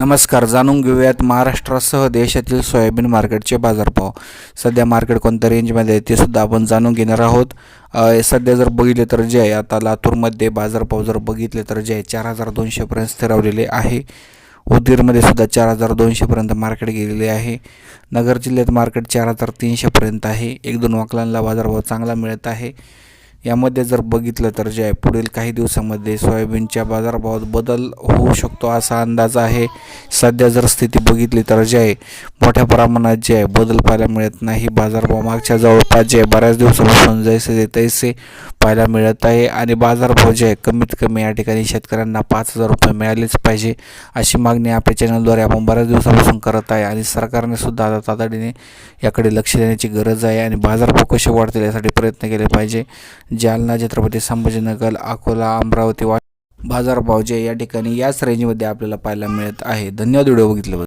नमस्कार जाणून घेऊयात महाराष्ट्रासह देशातील सोयाबीन मार्केटचे बाजारभाव. सध्या मार्केट कोणत्या रेंजमध्ये आहे ते सुद्धा आपण जाणून घेणार आहोत. सध्या जर बघितले तर जे आहे आता लातूरमध्ये बाजारभाव जर बघितले तर जे आहे चार हजार दोनशेपर्यंत स्थिरावलेले आहे. उदगीरमध्ये सुद्धा चार हजार दोनशेपर्यंत मार्केट गेलेले आहे. नगर जिल्ह्यात मार्केट चार हजार तीनशेपर्यंत आहे. एक दोन वाकलांना बाजारभाव चांगला मिळत आहे. यामध्ये जर बघितलं तर जे आहे पुढील काही दिवसामध्ये सोयाबीनच्या बाजारभावात बदल होऊ शकतो असा अंदाज आहे. सध्या जर स्थिती बघितली तर जे आहे मोठ्या प्रमाणात जे आहे बदल पाहायला मिळत नाही. बाजारभाव मागच्या जवळपास जे आहे बऱ्याच दिवसापासून जैसे जे तैसे पाहायला मिळत आहे आणि बाजारभाव जे आहे कमीत कमी या ठिकाणी शेतकऱ्यांना पाच हजार रुपये मिळालेच पाहिजे अशी मागणी आपल्या चॅनलद्वारे आपण बऱ्याच दिवसापासून करत आहे आणि सरकारने सुद्धा आता तातडीने याकडे लक्ष देण्याची गरज आहे आणि बाजारभाव कसे वाढतील यासाठी प्रयत्न केले पाहिजे. जालना छत्रपती संभाजीनगर अकोला अमरावती वा बाजारभाव जे या ठिकाणी याच रेंजमध्ये आपल्याला पाहायला मिळत आहे. धन्यवाद व्हिडिओ बघितल्याबद्दल.